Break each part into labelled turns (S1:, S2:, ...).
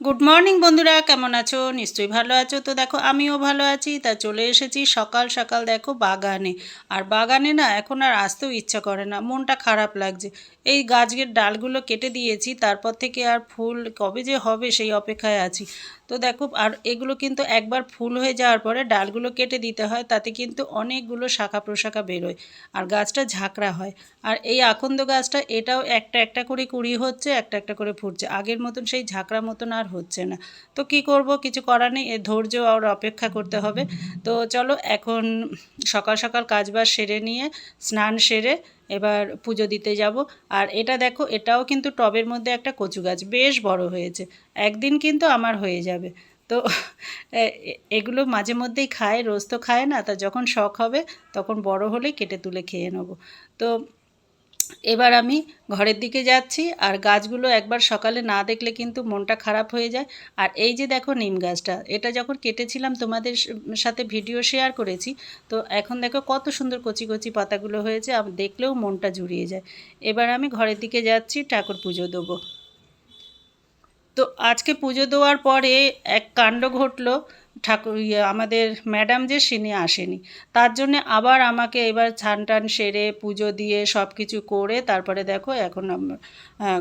S1: Good morning বন্ধুরা। কেমন আছো? নিশ্চয়ই ভালো আছো। তো দেখো, আমিও ভালো আছি। তা চলে এসেছি সকাল সকাল দেখো বাগানে। আর বাগানে না এখন আর আসতেও ইচ্ছা করে না। মনটা খারাপ লাগছে। এই গাছের ডালগুলো কেটে দিয়েছি। তারপর থেকে আর ফুল কবে যে হবে সেই অপেক্ষায় আছি। তো দেখো, আর এগুলো কিন্তু একবার ফুল হয়ে যাওয়ার পরে ডালগুলো কেটে দিতে হয়, তাতে কিন্তু অনেকগুলো শাখা প্রশাখা বেরোয় আর গাছটা ঝাঁকড়া হয়। আর এই আকন্দ গাছটা এটাও একটা একটা করে কুড়ি হচ্ছে, একটা একটা করে ফুটছে। আগের মতন সেই ঝাঁকড়া মতন আর হচ্ছে না। তো কি করব, কিছু করার নেই ধৈর্য আর অপেক্ষা করতে হবে। তো চলো, এখন সকাল সকাল কাজবাজ সেরে নিয়ে, স্নান সেরে এবার পুজো দিতে যাব। আর এটা দেখো, এটাও কিন্তু টবের মধ্যে একটা কচু গাছ, বেশ বড় হয়েছে। একদিন কিন্তু আমার হয়ে যাবে। তো এগুলো মাঝে মধ্যেই খায়, রোজ তো খায় না, তা যখন শখ হবে, তখন বড় হলে কেটে তুলে খেয়ে নেব। তো এবার আমি ঘরের দিকে যাচ্ছি আর গাছগুলো একবার সকালে না দেখলে কিন্তু মনটা খারাপ হয়ে যায়। আর এই যে দেখো নিম গাছটা, এটা যখন কেটেছিলাম তোমাদের সাথে ভিডিও শেয়ার করেছি, তো এখন দেখো কত সুন্দর কচি কচি পাতাগুলো হয়েছে দেখলেও মনটা জুড়িয়ে যায়। এবার আমি ঘরের দিকে যাচ্ছি, ঠাকুর পুজো দেবো। তো আজকে পুজো দেওয়ার পরে এক কাণ্ড ঘটলো ঠাকুর ইয়ে আমাদের ম্যাডাম যে সিনি আসেনি, তার জন্যে আবার আমাকে এবার ছান টান সেরে পুজো দিয়ে সব কিছু করে তারপরে দেখো এখন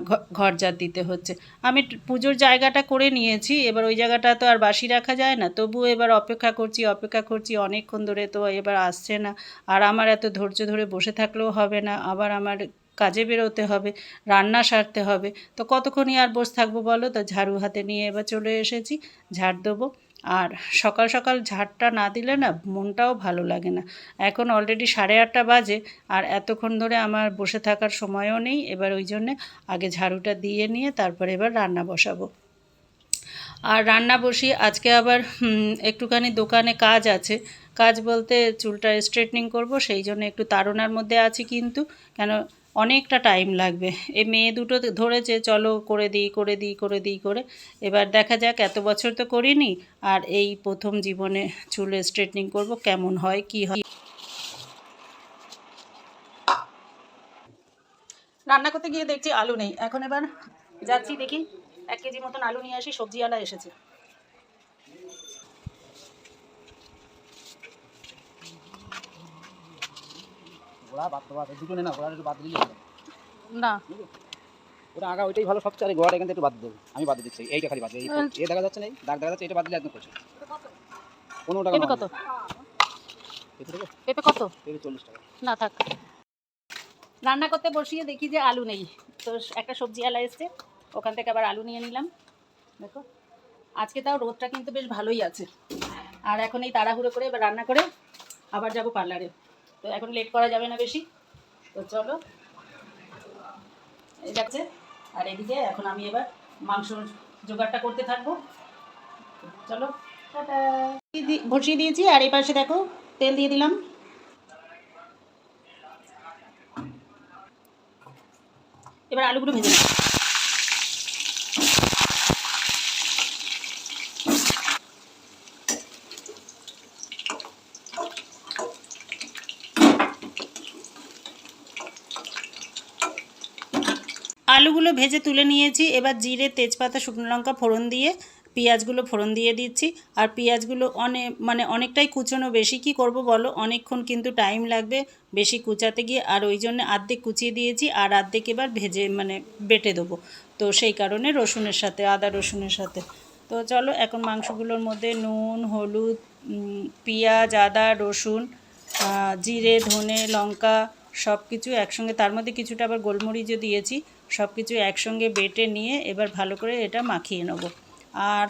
S1: ঘ- ঘর ঝাড় দিতে হচ্ছে। আমি পুজোর জায়গাটা করে নিয়েছি, এবার ওই জায়গাটা তো আর বাসি রাখা যায় না, তবুও এবার অপেক্ষা করছি অপেক্ষা করছি, অনেকক্ষণ ধরে তো এবার আসছে না, আর আমার এত ধৈর্য ধরে বসে থাকলেও হবে না, আবার আমার কাজে বেরোতে হবে, রান্না সারতে হবে, তো কতক্ষণই আর বসে থাকব বলো? তো ঝাড়ু হাতে নিয়ে এবার চলে এসেছি, ঝাড় দেবো। আর সকাল সকাল ঝাড়টা না দিলে না মনটাও ভালো লাগে না। এখন অলরেডি সাড়ে আটটা বাজে আর এতক্ষণ ধরে আমার বসে থাকার সময়ও নেই। এবার ওই জন্যে আগে ঝাড়ুটা দিয়ে নিয়ে তারপরে এবার রান্না বসাবো। আর রান্না বসি আজকে আবার একটুখানি দোকানে কাজ আছে। কাজ বলতে চুলটা স্ট্রেটনিং করব, সেই জন্য একটু তাড়নার মধ্যে আছি কিন্তু। কেন অনেকটা টাইম লাগবে। এই মেয়ে দুটো ধরেছে, চলো করে দিই করে দিই করে দিই, করে। এবার দেখা যাক, এত বছর তো করিনি, আর এই প্রথম জীবনে চুল স্ট্রেটনিং করব, কেমন হয়, কি হয়। রান্না করতে গিয়ে দেখছি আলু নেই। এখন এবার যাচ্ছি দেখি, এক কেজি মতন আলু নিয়ে আসি, সবজিওয়ালা এসেছে।
S2: গোড়া বাদ বাদ দুটো নে না গোড়া একটু বাদ দিলে
S1: না।
S2: ওটা আগা ওইটাই ভালো সবচেয়ে আরে গোড়াটা এখান থেকে একটু বাদ দেবো। আমি বাদ দিচ্ছি এইটা খালি বাদ দেবো। এই এ দেখা যাচ্ছে না দাগ দেখা যাচ্ছে এটা বাদ দিলে একদম করছে পনেরো টাকা
S1: কত?
S2: পেঁপে
S1: কত?
S2: পেঁপে চল্লিশ টাকা।
S1: না থাক। রান্না করতে বসিয়ে দেখি যে আলু নেই। তো একটা সবজি আলা এসছে ওখান থেকে আবার আলু নিয়ে নিলাম। দেখো আজকে তাও রোদটা কিন্তু বেশ ভালোই আছে। আর এখন এই তাড়াহুড়ো করে এবার রান্না করে আবার যাব পার্লারে। তো এখন লেট করা যাবে না বেশি। তো চলো। এই যাচ্ছে। আর এদিকে এখন আমি এবার মাংস জোগাড়টা করতে থাকব। চলো। বসিয়ে দিয়েছি। আর এই পাশে দেখো, তেল দিয়ে দিলাম। এবার আলুগুলো ভেজে নেব আলুগুলো ভেজে তুলে নিয়েছি। এবার জিরে, তেজপাতা, শুকনো লঙ্কা ফোড়ন দিয়ে, পেঁয়াজগুলো ফোড়ন দিয়ে দিচ্ছি। আর পেঁয়াজগুলো অনেক মানে অনেকটাই কুচোনো, বেশি কি করব বলো? অনেকক্ষণ কিন্তু টাইম লাগবে বেশি কুচাতে গিয়ে। আর ওই জন্য আর্ধেক কুচিয়ে দিয়েছি। আর আর্ধেক এবার ভেজে মানে বেটে দেবো। তো সেই কারণে রসুনের সাথে, আদা রসুনের সাথে। তো চলো, এখন মাংসগুলোর মধ্যে নুন, হলুদ পেঁয়াজ, আদা, রসুন জিরে, ধনে, লঙ্কা সব কিছু একসঙ্গে। তার মধ্যে কিছুটা আবার গোলমরিচও দিয়েছি। সব কিছু একসঙ্গে বেটে নিয়ে এবার ভালো করে এটা মাখিয়ে নেব। আর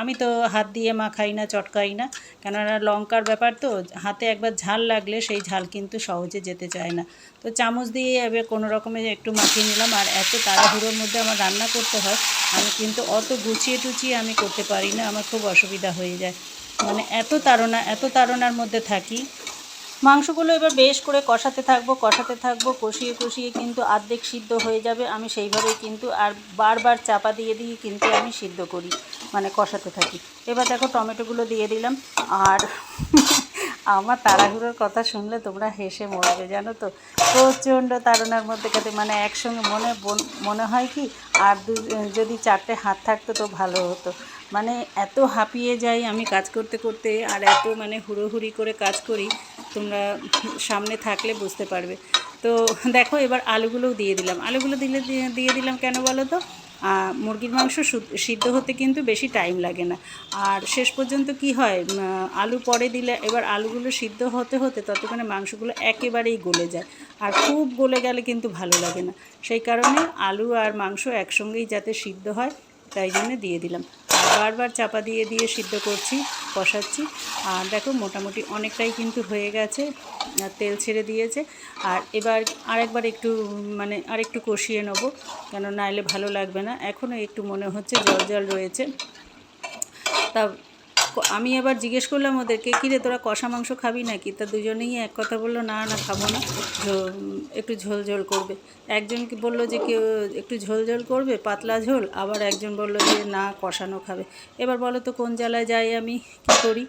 S1: আমি তো হাত দিয়ে মাখাই না, চটকাই না, কেননা লঙ্কার ব্যাপার তো, হাতে একবার ঝাল লাগলে সেই ঝাল কিন্তু সহজে যেতে চায় না। তো চামচ দিয়ে এবার কোনো রকমে একটু মাখিয়ে নিলাম, আর এত তাড়াহুড়োর মধ্যে আমার রান্না করতে হয়, আমি কিন্তু অত গুছিয়ে টুচিয়ে আমি করতে পারি না, আমার খুব অসুবিধা হয়ে যায়। মানে এত তাড়না, এত তাড়নার মধ্যে থাকি মাংসগুলো এবার বেশ করে কষাতে থাকব কষাতে থাকব, কষিয়ে কষিয়ে কিন্তু আর্ধেক সিদ্ধ হয়ে যাবে। আমি সেইভাবেই কিন্তু আর বারবার চাপা দিয়ে দিয়ে কিন্তু আমি সিদ্ধ করি মানে কষাতে থাকি। এবার দেখো টমেটোগুলো দিয়ে দিলাম। আর আমার তাড়াহুড়োর কথা শুনলে তোমরা হেসে মরবে, জানো তো? প্রচণ্ড তাড়নার মধ্যে কাটে মানে একসঙ্গে মনে মনে হয় কি, আর দু যদি চারটে হাত থাকতো তো ভালো হতো। মানে এত হাঁপিয়ে যাই আমি কাজ করতে করতে, আর এত মানে হুড়োহুড়ি করে কাজ করি, তোমরা সামনে থাকলে বুঝতে পারবে। তো দেখো, এবার আলুগুলোও দিয়ে দিলাম। আলুগুলো দিলে দিয়ে দিলাম কেন বলো তো? মুরগির মাংস সিদ্ধ হতে কিন্তু বেশি টাইম লাগে না। আর শেষ পর্যন্ত কি হয় আলু পরে দিলে এবার আলুগুলো সিদ্ধ হতে হতে ততক্ষণে মাংসগুলো একেবারেই গলে যায়। আর খুব গলে গেলে কিন্তু ভালো লাগে না। সেই কারণে আলু আর মাংস একসঙ্গেই যাতে সিদ্ধ হয়, তাই জন্য দিয়ে দিলাম। বারবার চাপা দিয়ে দিয়ে সিদ্ধ করছি, কষাচ্ছি। আর দেখো মোটামুটি অনেকটাই কিন্তু হয়ে গেছে তেল ছেড়ে দিয়েছে। আর এবার আরেকবার একটু মানে আরেকটু কষিয়ে নেব কেন নাইলে ভালো লাগবে না। এখনও একটু মনে হচ্ছে জল জল রয়েছে। তা আমি এবার জিজ্ঞেস করলাম ওদেরকে কিরে তোরা কষা মাংস খাবি নাকি? তা দুজনেই এক কথা বলল, না না, খাব না। একটু ঝোল ঝোল করবে। একজন বলল যে কেউ একটু ঝোল ঝোল করবে, পাতলা ঝোল, আবার একজন বলল যে না, কষানো খাবে। এবার বলো তো, কোন জ্বালায় যাই আমি, কী করি?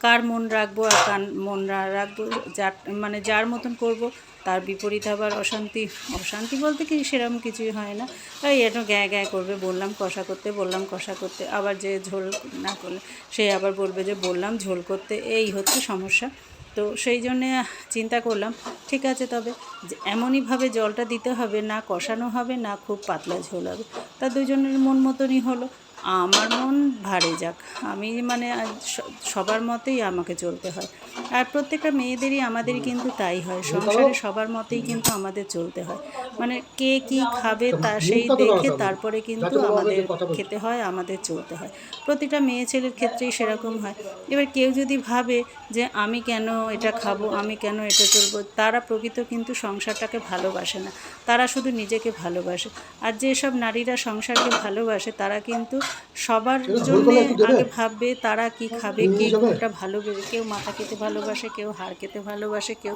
S1: কার মন রাখব আর কার মন রাখব? যার মানে যার মতন করব। তার বিপরীত আবার অশান্তি অশান্তি বলতে কি সেরকম কিছুই হয় না। তাই একটু গ্যাঁ গ্যাঁ করবে, বললাম কষা করতে, বললাম কষা করতে, আবার যে ঝোল না করলে, সে আবার বলবে যে বললাম ঝোল করতে, এই হচ্ছে সমস্যা। তো সেই জন্যে চিন্তা করলাম, ঠিক আছে তবে এমনইভাবে জলটা দিতে হবে, না কষানো হবে, না খুব পাতলা ঝোল হবে। তা দুজনের মন মতনই হলো। আমার মন ভারে যাক। আমি মানে সবার মতেই আমাকে চলতে হয়। আর প্রত্যেকটা মেয়েদেরই আমাদেরই কিন্তু তাই হয়। সংসারে সবার মতেই কিন্তু আমাদের চলতে হয়। মানে কে কি খাবে তা সেই দেখে তারপরে কিন্তু আমাদের খেতে হয় আমাদের চলতে হয়। প্রতিটা মেয়ে ছেলের ক্ষেত্রেই সেরকম হয়। এবার কেউ যদি ভাবে যে আমি কেন এটা খাব আমি কেন এটা চলবো তারা প্রকৃত কিন্তু সংসারটাকে ভালোবাসে না। তারা শুধু নিজেকে ভালোবাসে। আর যেসব নারীরা সংসারকে ভালোবাসে তারা কিন্তু সবার জন্য আগে ভাববে তারা কি খাবে কে কোনটা ভালোবাসে কেউ মাথা খেতে ভালোবাসে কেউ হাড় খেতে ভালোবাসে কেউ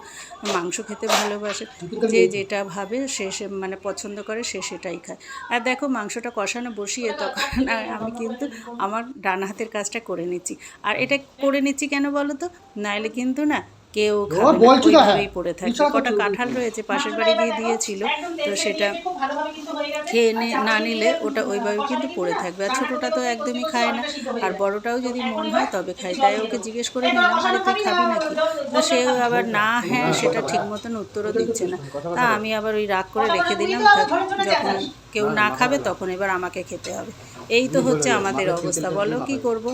S1: মাংস খেতে ভালোবাসে। যে যেটা ভাবে সে সে মানে পছন্দ করে সে সেটাই খায়। আর দেখো মাংসটা কষানো বসিয়ে তখন আমি কিন্তু আমার ডান হাতের কাজটা করে নিচ্ছি। আর এটা করে নিচ্ছি কেন বলো তো? নাইলে কিন্তু না কেউ খাবে
S3: হ্যাঁ।
S1: ওইভাবেই পড়ে থাকবে কটা কাঁঠাল রয়েছে পাশের বাড়ি দিয়ে দিয়েছিল তো সেটা খেয়ে নে- না নিলে ওটা ওইভাবে কিন্তু পড়ে থাকবে। আর ছোটোটা তো একদমই খায় না। আর বড়টাও যদি মন হয় তবে খায়। তাই ওকে জিজ্ঞেস করে নিলাম আরে তুই খাবি নাকি? তো সে আবার না হ্যাঁ সেটা ঠিক মতন উত্তরও দিচ্ছে না। তা আমি আবার ওই রাগ করে রেখে দিলাম থাক, যখন কেউ না খাবে তখন এবার আমাকে খেতে হবে। এই তো হচ্ছে আমাদের অবস্থা। বলো কি করব?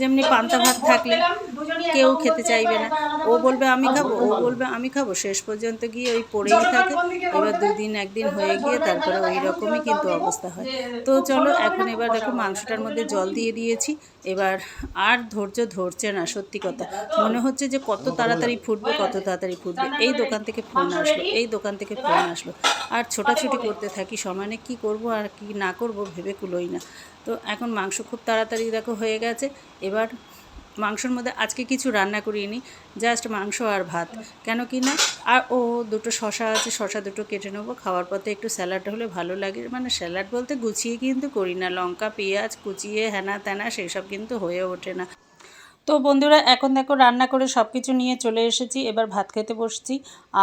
S1: যেমনি পান্তা ভাত থাকলে কেউ খেতে চাইবে না। ও বলবে আমি খাব ও বলবে আমি খাব। শেষ পর্যন্ত গিয়ে ওই পড়েই থাকে। এবার দুদিন একদিন হয়ে গিয়ে তারপরে ওই রকমই কিন্তু অবস্থা হয়। তো চলো এখন এবার দেখো মাংসটার মধ্যে জল দিয়ে দিয়েছি। এবার আর ধৈর্য ধরছে না, সত্যি কথা। মনে হচ্ছে যে কত তাড়াতাড়ি ফুটবে, কত তাড়াতাড়ি ফুটবে। এই দোকান থেকে ফোন আসলো, এই দোকান থেকে ফোন আসলো। আর ছোটাছুটি করতে থাকি, সমানে কি করব আর কি না করব ভেবে কুলোই না। তো এখন মাংস খুব তাড়াতাড়ি দেখো হয়ে গেছে। এবার মাংসর মধ্যে আজকে কিছু রান্না করিনি জাস্ট মাংস আর ভাত। কেন কি না, আর ও দুটো শশা আছে, শশা দুটো কেটে নেব, খাওয়ার পথে একটু স্যালাড হলে ভালো লাগে। মানে স্যালাড বলতে গুছিয়ে কিন্তু করি না, লঙ্কা, পেঁয়াজ, কুচিয়ে হ্যানা ত্যানা সেই সব কিন্তু হয়ে ওঠে না। তো বন্ধুরা, এখন দেখো রান্না করে সব কিছু নিয়ে চলে এসেছি, এবার ভাত খেতে বসছি।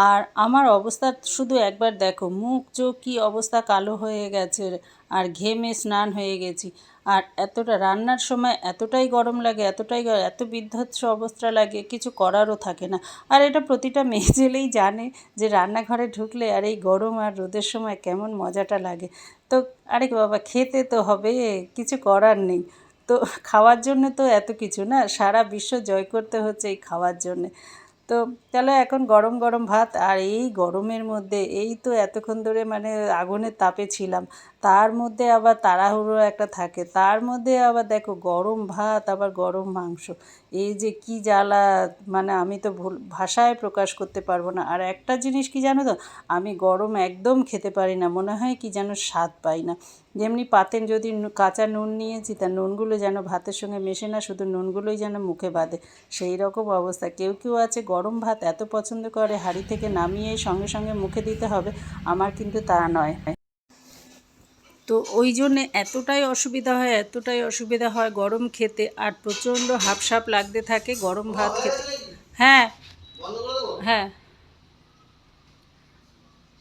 S1: আর আমার অবস্থা শুধু একবার দেখো, মুখ চোখ কী অবস্থা কালো হয়ে গেছে, আর ঘেমে স্নান হয়ে গেছি। আর এতটা রান্নার সময় এতটাই গরম লাগে, এতটাই এত বিধ্বস্ত অবস্থা লাগে, কিছু করারও থাকে না। আর এটা প্রতিটা মেয়ে জেলেই জানে যে রান্নাঘরে ঢুকলে আর এই গরম আর রোদের সময় কেমন মজাটা লাগে। তো আরে বাবা, খেতে তো হবে, কিছু করার নেই। তো খাওয়ার জন্য তো এত কিছু না, সারা বিশ্ব জয় করতে হচ্ছে এই খাওয়ার জন্যে। তো চলো এখন গরম গরম ভাত আর এই গরমের মধ্যে, এই তো এতক্ষণ ধরে মানে আগুনের তাপে ছিলাম, তার মধ্যে আবার তাড়াহুড়ো একটা থাকে, তার মধ্যে আবার দেখো গরম ভাত, আবার গরম মাংস এই যে কি জ্বালা মানে আমি তো ভুল, ভাষায় প্রকাশ করতে পারব না। আর একটা জিনিস কি জানো তো, আমি গরম একদম খেতে পারি না, মনে হয় কি যেন স্বাদ পাই না। যেমনি পাতেন যদি কাঁচা নুন নিয়েছি, তা নুনগুলো যেন ভাতের সঙ্গে মেশে না, শুধু নুনগুলোই যেন মুখে বাঁধে সেই রকম অবস্থা। কেউ কেউ আছে গরম ভাত এত পছন্দ করে, হাঁড়ি থেকে নামিয়ে সঙ্গে সঙ্গে মুখে দিতে হবে, আমার কিন্তু তা নয়। তো ওই জন্যে এতটাই অসুবিধা হয়, এতটাই অসুবিধা হয় গরম খেতে আর প্রচণ্ড হাফসাপ লাগতে থাকে গরম ভাত খেতে। হ্যাঁ হ্যাঁ।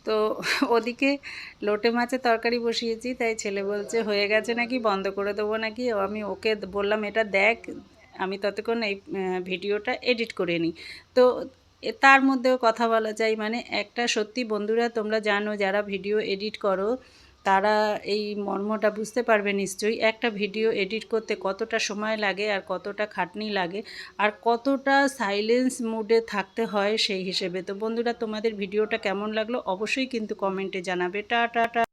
S1: তো ওদিকে লোটে মাছের তরকারি বসিয়েছি, তাই ছেলে বলছে, হয়ে গেছে নাকি? বন্ধ করে দেবো নাকি? আমি ওকে বললাম, এটা দেখ, আমি ততক্ষণ এই ভিডিওটা এডিট করে নিই। তো তার মধ্যেও কথা বলা যায় মানে একটা সত্যি বন্ধুরা তোমরা জানো, যারা ভিডিও এডিট করো তারা এই মর্মটা বুঝতে পারবে নিশ্চয়ই। একটা ভিডিও এডিট করতে কতটা সময় লাগে আর কতটা খাটনি লাগে আর কতটা সাইলেন্স মুডে থাকতে হয় সেই হিসেবে। তো বন্ধুরা, তোমাদের ভিডিওটা কেমন লাগল অবশ্যই কিন্তু কমেন্টে জানাবে। টা টা।